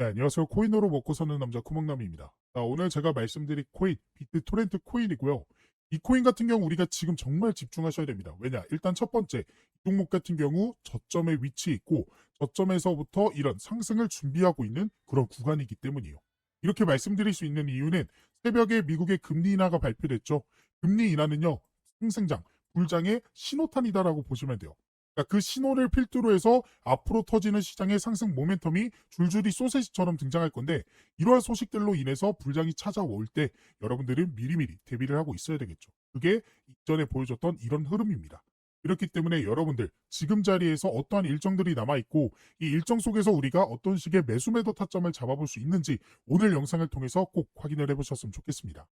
네, 안녕하세요. 코인으로 먹고 사는 남자 쿠멍남입니다. 자, 오늘 제가 말씀드릴 코인, 비트 토렌트 코인이고요. 이 코인 같은 경우 우리가 지금 정말 집중하셔야 됩니다. 왜냐? 일단 첫 번째, 이 종목 같은 경우 저점에 위치해 있고 저점에서부터 이런 상승을 준비하고 있는 그런 구간이기 때문이에요. 이렇게 말씀드릴 수 있는 이유는 새벽에 미국의 금리 인하가 발표됐죠. 금리 인하는요, 상승장, 불장의 신호탄이다라고 보시면 돼요. 그러니까 그 신호를 필두로 해서 앞으로 터지는 시장의 상승 모멘텀이 줄줄이 소세지처럼 등장할 건데 이러한 소식들로 인해서 불장이 찾아올 때 여러분들은 미리미리 대비를 하고 있어야 되겠죠. 그게 이전에 보여줬던 이런 흐름입니다. 그렇기 때문에 여러분들 지금 자리에서 어떠한 일정들이 남아있고 이 일정 속에서 우리가 어떤 식의 매수 매도 타점을 잡아볼 수 있는지 오늘 영상을 통해서 꼭 확인을 해보셨으면 좋겠습니다.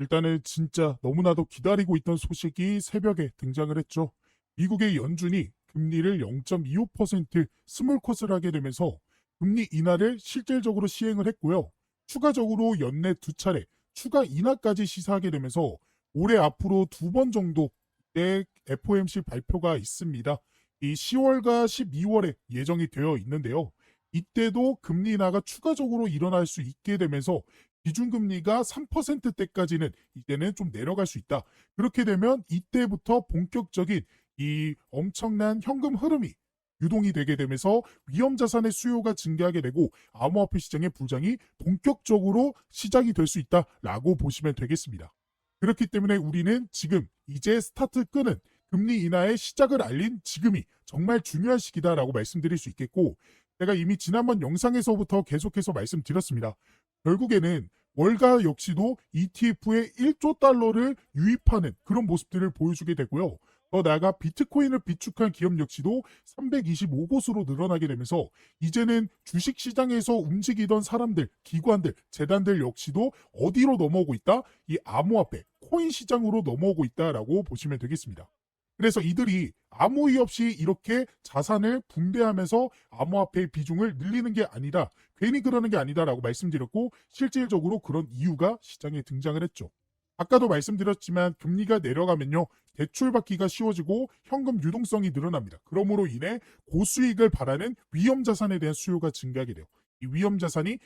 일단은 진짜 너무나도 기다리고 있던 소식이 새벽에 등장을 했죠. 미국의 연준이 금리를 0.25% 스몰 컷을 하게 되면서 금리 인하를 실질적으로 시행을 했고요. 추가적으로 연내 두 차례 추가 인하까지 시사하게 되면서 올해 앞으로 두 번 정도 의 FOMC 발표가 있습니다. 이 10월과 12월에 예정이 되어 있는데요. 이때도 금리 인하가 추가적으로 일어날 수 있게 되면서 기준금리가 3%대까지는 이제는 좀 내려갈 수 있다. 그렇게 되면 이때부터 본격적인 이 엄청난 현금 흐름이 유동이 되게 되면서 위험 자산의 수요가 증가하게 되고 암호화폐 시장의 부장이 본격적으로 시작이 될 수 있다라고 보시면 되겠습니다. 그렇기 때문에 우리는 지금 이제 스타트 끄는 금리 인하의 시작을 알린 지금이 정말 중요한 시기다라고 말씀드릴 수 있겠고 제가 이미 지난번 영상에서부터 계속해서 말씀드렸습니다. 결국에는 월가 역시도 ETF에 1조 달러를 유입하는 그런 모습들을 보여주게 되고요. 더 나아가 비트코인을 비축한 기업 역시도 325곳으로 늘어나게 되면서 이제는 주식 시장에서 움직이던 사람들, 기관들, 재단들 역시도 어디로 넘어오고 있다? 이 암호화폐, 코인 시장으로 넘어오고 있다라고 보시면 되겠습니다. 그래서 이들이 아무 이유 없이 이렇게 자산을 분배하면서 암호화폐의 비중을 늘리는 게 아니라 괜히 그러는 게 아니다라고 말씀드렸고 실질적으로 그런 이유가 시장에 등장을 했죠. 아까도 말씀드렸지만 금리가 내려가면요 대출 받기가 쉬워지고 현금 유동성이 늘어납니다. 그러므로 인해 고수익을 바라는 위험 자산에 대한 수요가 증가하게 돼요. 이 위험 자산이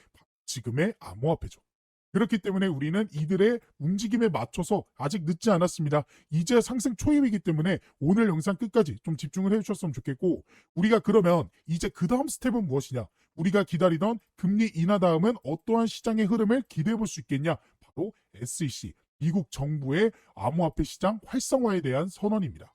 지금의 암호화폐죠. 그렇기 때문에 우리는 이들의 움직임에 맞춰서 아직 늦지 않았습니다. 이제 상승 초입이기 때문에 오늘 영상 끝까지 좀 집중을 해주셨으면 좋겠고 우리가 그러면 이제 그 다음 스텝은 무엇이냐? 우리가 기다리던 금리 인하 다음은 어떠한 시장의 흐름을 기대해 볼 수 있겠냐? 바로 SEC 미국 정부의 암호화폐 시장 활성화에 대한 선언입니다.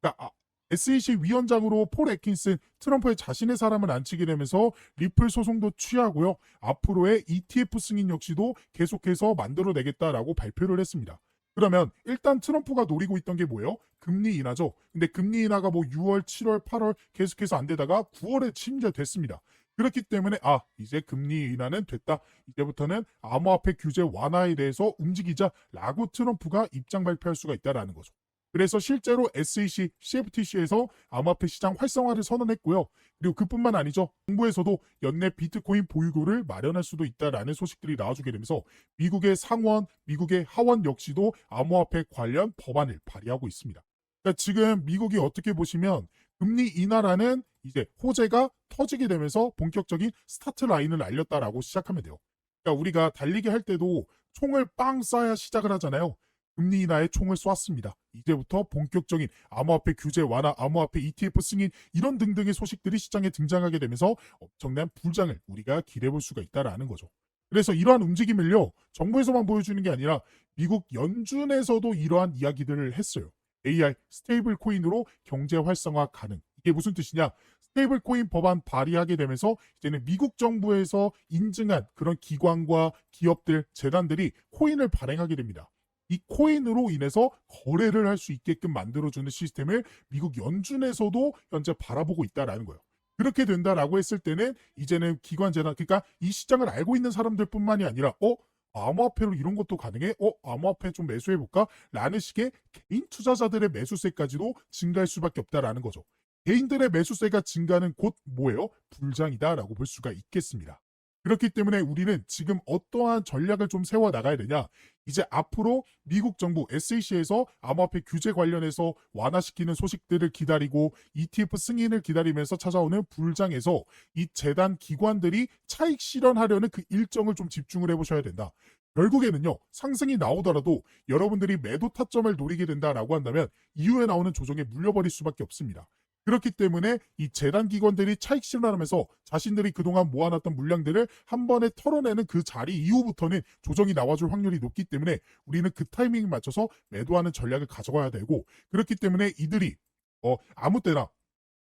그러니까 아, SEC 위원장으로 폴 애킨슨 트럼프의 자신의 사람을 앉히게 되면서 리플 소송도 취하고요. 앞으로의 ETF 승인 역시도 계속해서 만들어내겠다라고 발표를 했습니다. 그러면 일단 트럼프가 노리고 있던 게 뭐예요? 금리 인하죠. 근데 금리 인하가 뭐 6월, 7월, 8월 계속해서 안 되다가 9월에 심지어 됐습니다. 그렇기 때문에 아 이제 금리 인하는 됐다. 이제부터는 암호화폐 규제 완화에 대해서 움직이자라고 트럼프가 입장 발표할 수가 있다라는 거죠. 그래서 실제로 SEC, CFTC에서 암호화폐 시장 활성화를 선언했고요. 그리고 그뿐만 아니죠. 정부에서도 연내 비트코인 보유고를 마련할 수도 있다라는 소식들이 나와주게 되면서 미국의 상원, 미국의 하원 역시도 암호화폐 관련 법안을 발의하고 있습니다. 그러니까 지금 미국이 어떻게 보시면 금리 인하라는 이제 호재가 터지게 되면서 본격적인 스타트 라인을 알렸다라고 시작하면 돼요. 그러니까 우리가 달리기 할 때도 총을 빵 쏴야 시작을 하잖아요. 금리 인하에 총을 쏘았습니다. 이제부터 본격적인 암호화폐 규제 완화, 암호화폐 ETF 승인 이런 등등의 소식들이 시장에 등장하게 되면서 엄청난 불장을 우리가 기대해 볼 수가 있다라는 거죠. 그래서 이러한 움직임을요 정부에서만 보여주는 게 아니라 미국 연준에서도 이러한 이야기들을 했어요. AI 스테이블 코인으로 경제 활성화 가능. 이게 무슨 뜻이냐? 스테이블 코인 법안 발의하게 되면서 이제는 미국 정부에서 인증한 그런 기관과 기업들, 재단들이 코인을 발행하게 됩니다. 이 코인으로 인해서 거래를 할 수 있게끔 만들어주는 시스템을 미국 연준에서도 현재 바라보고 있다라는 거예요. 그렇게 된다라고 했을 때는 이제는 기관 재단, 그러니까 이 시장을 알고 있는 사람들 뿐만이 아니라 어 암호화폐로 이런 것도 가능해? 어 암호화폐 좀 매수해볼까? 라는 식의 개인 투자자들의 매수세까지도 증가할 수밖에 없다라는 거죠. 개인들의 매수세가 증가하는 곳 뭐예요? 불장이다라고 볼 수가 있겠습니다. 그렇기 때문에 우리는 지금 어떠한 전략을 좀 세워 나가야 되냐? 이제 앞으로 미국 정부 SEC에서 암호화폐 규제 관련해서 완화시키는 소식들을 기다리고 ETF 승인을 기다리면서 찾아오는 불장에서 이 재단 기관들이 차익 실현하려는 그 일정을 좀 집중을 해보셔야 된다. 결국에는요, 상승이 나오더라도 여러분들이 매도 타점을 노리게 된다라고 한다면 이후에 나오는 조정에 물려버릴 수밖에 없습니다. 그렇기 때문에 이 재단 기관들이 차익 실현하면서 자신들이 그동안 모아놨던 물량들을 한 번에 털어내는 그 자리 이후부터는 조정이 나와줄 확률이 높기 때문에 우리는 그 타이밍에 맞춰서 매도하는 전략을 가져가야 되고 그렇기 때문에 이들이 어 아무 때나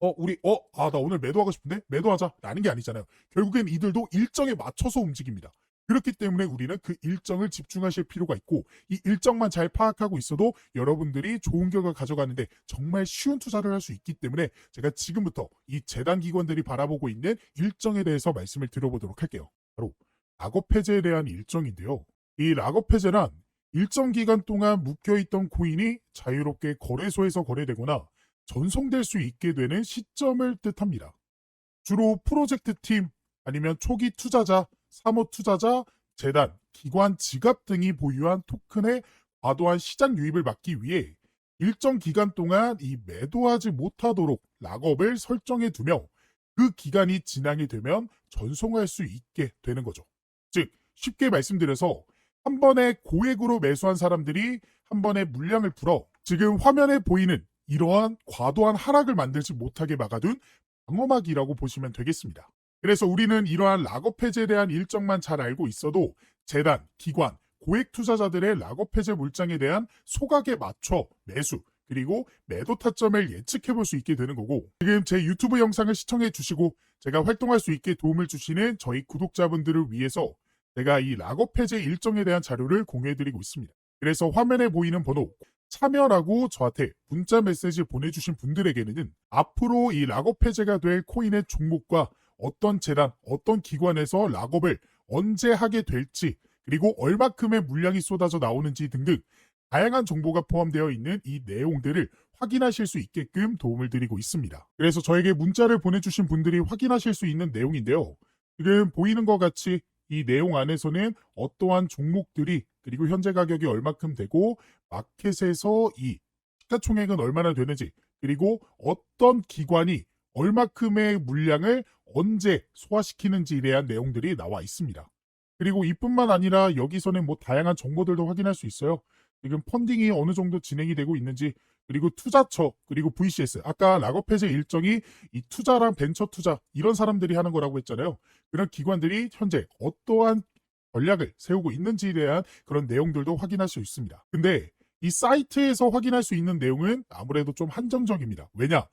어 우리 어 아 나 오늘 매도하고 싶은데 매도하자 라는 게 아니잖아요. 결국엔 이들도 일정에 맞춰서 움직입니다. 그렇기 때문에 우리는 그 일정을 집중하실 필요가 있고 이 일정만 잘 파악하고 있어도 여러분들이 좋은 결과 가져가는데 정말 쉬운 투자를 할 수 있기 때문에 제가 지금부터 이 재단 기관들이 바라보고 있는 일정에 대해서 말씀을 드려보도록 할게요. 바로 락업 해제에 대한 일정인데요. 이 락업 해제란 일정 기간 동안 묶여있던 코인이 자유롭게 거래소에서 거래되거나 전송될 수 있게 되는 시점을 뜻합니다. 주로 프로젝트 팀 아니면 초기 투자자, 사모 투자자, 재단, 기관 지갑 등이 보유한 토큰의 과도한 시장 유입을 막기 위해 일정 기간 동안 이 매도하지 못하도록 락업을 설정해 두며 그 기간이 지나게 되면 전송할 수 있게 되는 거죠. 즉 쉽게 말씀드려서 한 번에 고액으로 매수한 사람들이 한 번에 물량을 풀어 지금 화면에 보이는 이러한 과도한 하락을 만들지 못하게 막아둔 방어막이라고 보시면 되겠습니다. 그래서 우리는 이러한 락업 해제에 대한 일정만 잘 알고 있어도 재단, 기관, 고액 투자자들의 락업 해제 물량에 대한 소각에 맞춰 매수, 그리고 매도 타점을 예측해 볼 수 있게 되는 거고 지금 제 유튜브 영상을 시청해 주시고 제가 활동할 수 있게 도움을 주시는 저희 구독자분들을 위해서 제가 이 락업 해제 일정에 대한 자료를 공유해 드리고 있습니다. 그래서 화면에 보이는 번호 참여라고 저한테 문자 메시지 보내주신 분들에게는 앞으로 이 락업 해제가 될 코인의 종목과 어떤 재단, 어떤 기관에서 락업을 언제 하게 될지 그리고 얼마큼의 물량이 쏟아져 나오는지 등등 다양한 정보가 포함되어 있는 이 내용들을 확인하실 수 있게끔 도움을 드리고 있습니다. 그래서 저에게 문자를 보내주신 분들이 확인하실 수 있는 내용인데요. 지금 보이는 것 같이 이 내용 안에서는 어떠한 종목들이 그리고 현재 가격이 얼마큼 되고 마켓에서 이 시가총액은 얼마나 되는지 그리고 어떤 기관이 얼마큼의 물량을 언제 소화시키는지에 대한 내용들이 나와 있습니다. 그리고 이뿐만 아니라 여기서는 뭐 다양한 정보들도 확인할 수 있어요. 지금 펀딩이 어느 정도 진행이 되고 있는지 그리고 투자처 그리고 VCS 아까 락업 해제 일정이 이 투자랑 벤처 투자 이런 사람들이 하는 거라고 했잖아요. 그런 기관들이 현재 어떠한 전략을 세우고 있는지에 대한 그런 내용들도 확인할 수 있습니다. 근데 이 사이트에서 확인할 수 있는 내용은 아무래도 좀 한정적입니다. 왜냐?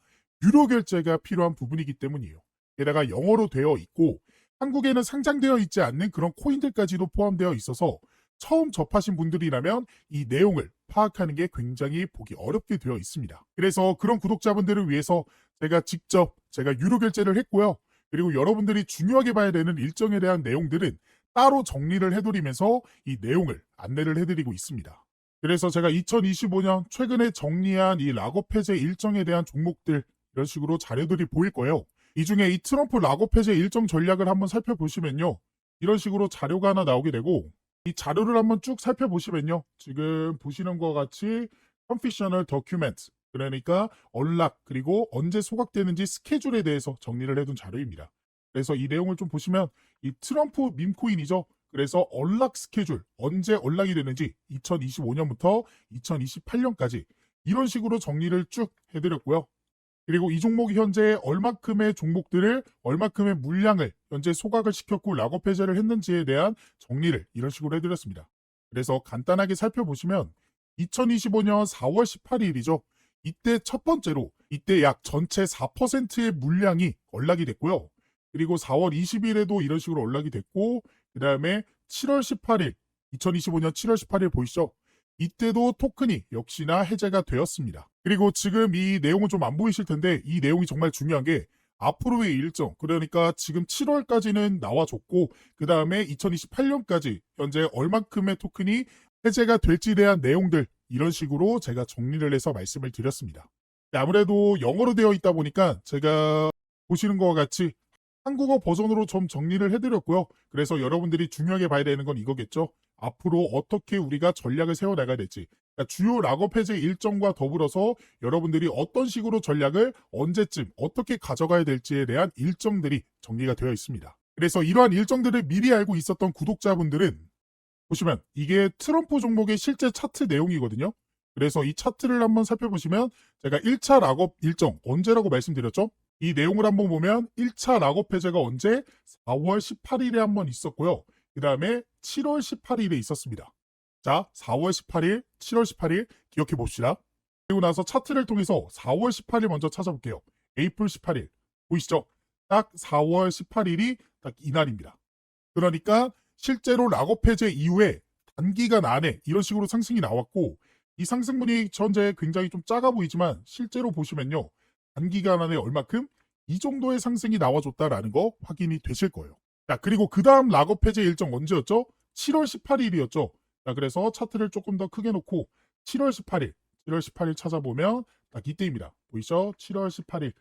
유료 결제가 필요한 부분이기 때문이에요. 게다가 영어로 되어 있고 한국에는 상장되어 있지 않는 그런 코인들까지도 포함되어 있어서 처음 접하신 분들이라면 이 내용을 파악하는 게 굉장히 보기 어렵게 되어 있습니다. 그래서 그런 구독자분들을 위해서 제가 직접 제가 유료 결제를 했고요. 그리고 여러분들이 중요하게 봐야 되는 일정에 대한 내용들은 따로 정리를 해드리면서 이 내용을 안내를 해드리고 있습니다. 그래서 제가 2025년 최근에 정리한 이 락업 해제 일정에 대한 종목들 이런 식으로 자료들이 보일 거예요. 이 중에 이 트럼프 해제 일정 전략을 한번 살펴보시면요. 이런 식으로 자료가 하나 나오게 되고 이 자료를 한번 쭉 살펴보시면요. 지금 보시는 것 같이 컨피셔널 더큐멘트 그러니까 언락 그리고 언제 소각되는지 스케줄에 대해서 정리를 해둔 자료입니다. 그래서 이 내용을 좀 보시면 이 트럼프 밈코인이죠. 그래서 언락 스케줄 언제 언락이 되는지 2025년부터 2028년까지 이런 식으로 정리를 쭉 해드렸고요. 그리고 이 종목이 현재 얼마큼의 종목들을 얼마큼의 물량을 현재 소각을 시켰고 락업 해제를 했는지에 대한 정리를 이런 식으로 해드렸습니다. 그래서 간단하게 살펴보시면 2025년 4월 18일이죠. 이때 첫 번째로 이때 약 전체 4%의 물량이 언락이 됐고요. 그리고 4월 20일에도 이런 식으로 언락이 됐고 그 다음에 7월 18일 2025년 7월 18일 보이시죠? 이때도 토큰이 역시나 해제가 되었습니다. 그리고 지금 이 내용은 좀 안 보이실 텐데 이 내용이 정말 중요한 게 앞으로의 일정 그러니까 지금 7월까지는 나와줬고 그 다음에 2028년까지 현재 얼만큼의 토큰이 해제가 될지에 대한 내용들 이런 식으로 제가 정리를 해서 말씀을 드렸습니다. 아무래도 영어로 되어 있다 보니까 제가 보시는 것과 같이 한국어 버전으로 좀 정리를 해드렸고요. 그래서 여러분들이 중요하게 봐야 되는 건 이거겠죠. 앞으로 어떻게 우리가 전략을 세워나가야 될지. 그러니까 주요 락업 해제 일정과 더불어서 여러분들이 어떤 식으로 전략을 언제쯤 어떻게 가져가야 될지에 대한 일정들이 정리가 되어 있습니다. 그래서 이러한 일정들을 미리 알고 있었던 구독자분들은 보시면 이게 트럼프 종목의 실제 차트 내용이거든요. 그래서 이 차트를 한번 살펴보시면 제가 1차 락업 일정 언제라고 말씀드렸죠? 이 내용을 한번 보면 1차 락업 해제가 언제 4월 18일에 한번 있었고요. 그 다음에 7월 18일에 있었습니다. 자, 4월 18일, 7월 18일 기억해 봅시다. 그리고 나서 차트를 통해서 4월 18일 먼저 찾아볼게요. 에이플 18일. 보이시죠? 딱 4월 18일이 딱 이날입니다. 그러니까 실제로 락업 해제 이후에 단기간 안에 이런 식으로 상승이 나왔고 이 상승분이 현재 굉장히 좀 작아 보이지만 실제로 보시면요. 단기간 안에 얼마큼 이 정도의 상승이 나와줬다라는 거 확인이 되실 거예요. 자, 그리고 그 다음 락업 해제 일정 언제였죠? 7월 18일이었죠. 자, 그래서 차트를 조금 더 크게 놓고 7월 18일, 7월 18일 찾아보면 딱 이때입니다. 보이죠? 7월 18일.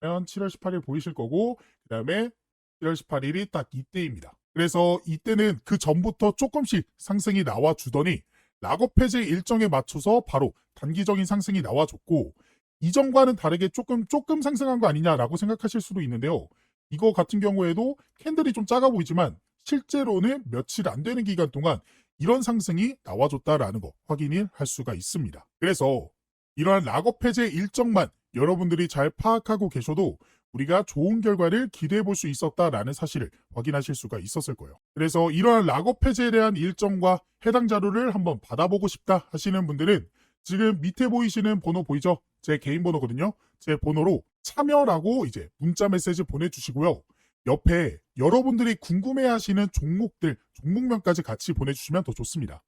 그러면 7월 18일 보이실 거고, 그 다음에 7월 18일이 딱 이때입니다. 그래서 이때는 그 전부터 조금씩 상승이 나와주더니 락업 해제 일정에 맞춰서 바로 단기적인 상승이 나와줬고, 이전과는 다르게 조금 조금 상승한 거 아니냐라고 생각하실 수도 있는데요. 이거 같은 경우에도 캔들이 좀 작아 보이지만 실제로는 며칠 안 되는 기간 동안 이런 상승이 나와줬다라는 거 확인을 할 수가 있습니다. 그래서 이러한 락업 해제 일정만 여러분들이 잘 파악하고 계셔도 우리가 좋은 결과를 기대해 볼 수 있었다라는 사실을 확인하실 수가 있었을 거예요. 그래서 이러한 락업 해제에 대한 일정과 해당 자료를 한번 받아보고 싶다 하시는 분들은 지금 밑에 보이시는 번호 보이죠? 제 개인 번호거든요. 제 번호로 참여라고 이제 문자 메시지 보내주시고요. 옆에 여러분들이 궁금해하시는 종목들, 종목명까지 같이 보내주시면 더 좋습니다.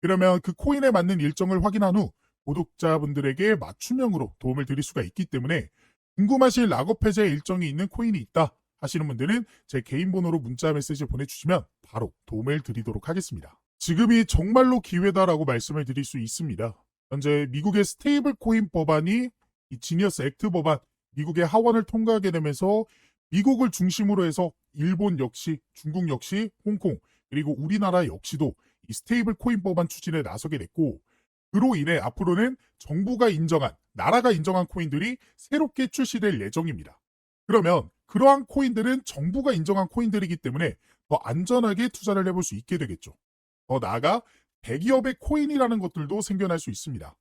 그러면 그 코인에 맞는 일정을 확인한 후 구독자분들에게 맞춤형으로 도움을 드릴 수가 있기 때문에 궁금하신 락업 해제 일정이 있는 코인이 있다 하시는 분들은 제 개인 번호로 문자 메시지 보내주시면 바로 도움을 드리도록 하겠습니다. 지금이 정말로 기회다라고 말씀을 드릴 수 있습니다. 현재 미국의 스테이블 코인 법안이 이 지니어스 액트 법안 미국의 하원을 통과하게 되면서 미국을 중심으로 해서 일본 역시 중국 역시 홍콩 그리고 우리나라 역시도 이 스테이블 코인 법안 추진에 나서게 됐고 그로 인해 앞으로는 정부가 인정한 나라가 인정한 코인들이 새롭게 출시될 예정입니다. 그러면 그러한 코인들은 정부가 인정한 코인들이기 때문에 더 안전하게 투자를 해볼 수 있게 되겠죠. 더 나아가 대기업의 코인이라는 것들도 생겨날 수 있습니다.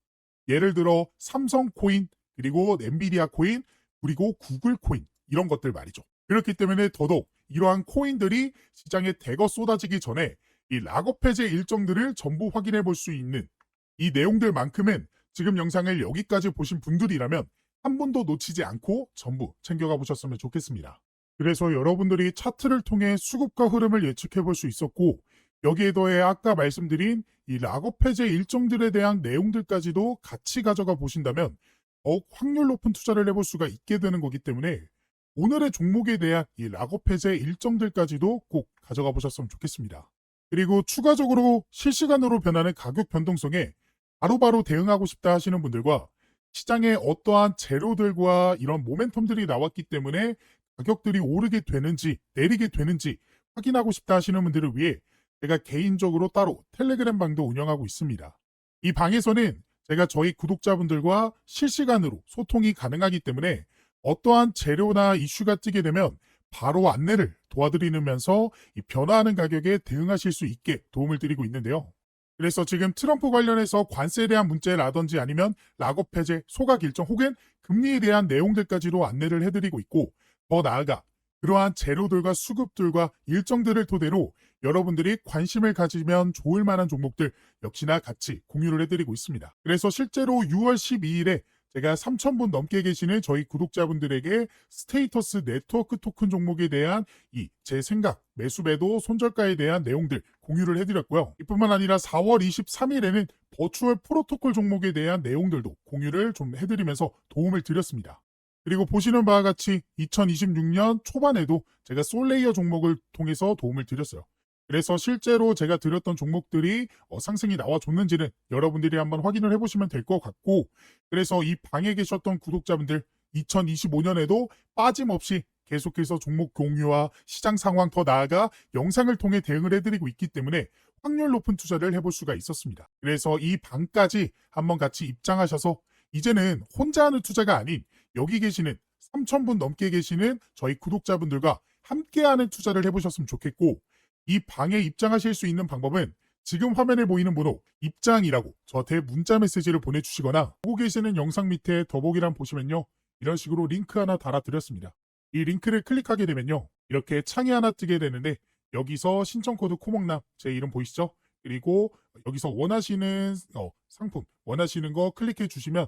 예를 들어 삼성 코인, 그리고 엔비디아 코인, 그리고 구글 코인 이런 것들 말이죠. 그렇기 때문에 더더욱 이러한 코인들이 시장에 대거 쏟아지기 전에 이 락업 해제 일정들을 전부 확인해 볼 수 있는 이 내용들만큼은 지금 영상을 여기까지 보신 분들이라면 한 번도 놓치지 않고 전부 챙겨가 보셨으면 좋겠습니다. 그래서 여러분들이 차트를 통해 수급과 흐름을 예측해 볼 수 있었고 여기에 더해 아까 말씀드린 이 락업 해제 일정들에 대한 내용들까지도 같이 가져가 보신다면 더욱 확률 높은 투자를 해볼 수가 있게 되는 거기 때문에 오늘의 종목에 대한 이 락업 해제 일정들까지도 꼭 가져가 보셨으면 좋겠습니다. 그리고 추가적으로 실시간으로 변하는 가격 변동성에 바로바로 대응하고 싶다 하시는 분들과 시장에 어떠한 재료들과 이런 모멘텀들이 나왔기 때문에 가격들이 오르게 되는지 내리게 되는지 확인하고 싶다 하시는 분들을 위해 제가 개인적으로 따로 텔레그램 방도 운영하고 있습니다. 이 방에서는 제가 저희 구독자분들과 실시간으로 소통이 가능하기 때문에 어떠한 재료나 이슈가 뜨게 되면 바로 안내를 도와드리면서 이 변화하는 가격에 대응하실 수 있게 도움을 드리고 있는데요. 그래서 지금 트럼프 관련해서 관세에 대한 문제라든지 아니면 락업 해제, 소각 일정 혹은 금리에 대한 내용들까지도 안내를 해드리고 있고 더 나아가 그러한 재료들과 수급들과 일정들을 토대로 여러분들이 관심을 가지면 좋을 만한 종목들 역시나 같이 공유를 해드리고 있습니다. 그래서 실제로 6월 12일에 제가 3,000분 넘게 계시는 저희 구독자분들에게 스테이터스 네트워크 토큰 종목에 대한 이 제 생각, 매수배도 손절가에 대한 내용들 공유를 해드렸고요. 이뿐만 아니라 4월 23일에는 버추얼 프로토콜 종목에 대한 내용들도 공유를 좀 해드리면서 도움을 드렸습니다. 그리고 보시는 바와 같이 2026년 초반에도 제가 솔레이어 종목을 통해서 도움을 드렸어요. 그래서 실제로 제가 드렸던 종목들이 어, 상승이 나와줬는지는 여러분들이 한번 확인을 해보시면 될 것 같고 그래서 이 방에 계셨던 구독자분들 2025년에도 빠짐없이 계속해서 종목 공유와 시장 상황 더 나아가 영상을 통해 대응을 해드리고 있기 때문에 확률 높은 투자를 해볼 수가 있었습니다. 그래서 이 방까지 한번 같이 입장하셔서 이제는 혼자 하는 투자가 아닌 여기 계시는 3,000분 넘게 계시는 저희 구독자분들과 함께하는 투자를 해보셨으면 좋겠고 이 방에 입장하실 수 있는 방법은 지금 화면에 보이는 번호 입장이라고 저한테 문자 메시지를 보내주시거나 보고 계시는 영상 밑에 더보기란 보시면요 이런 식으로 링크 하나 달아드렸습니다. 이 링크를 클릭하게 되면요 이렇게 창이 하나 뜨게 되는데 여기서 신청 코드 코목남 제 이름 보이시죠? 그리고 여기서 원하시는 어, 상품 원하시는 거 클릭해 주시면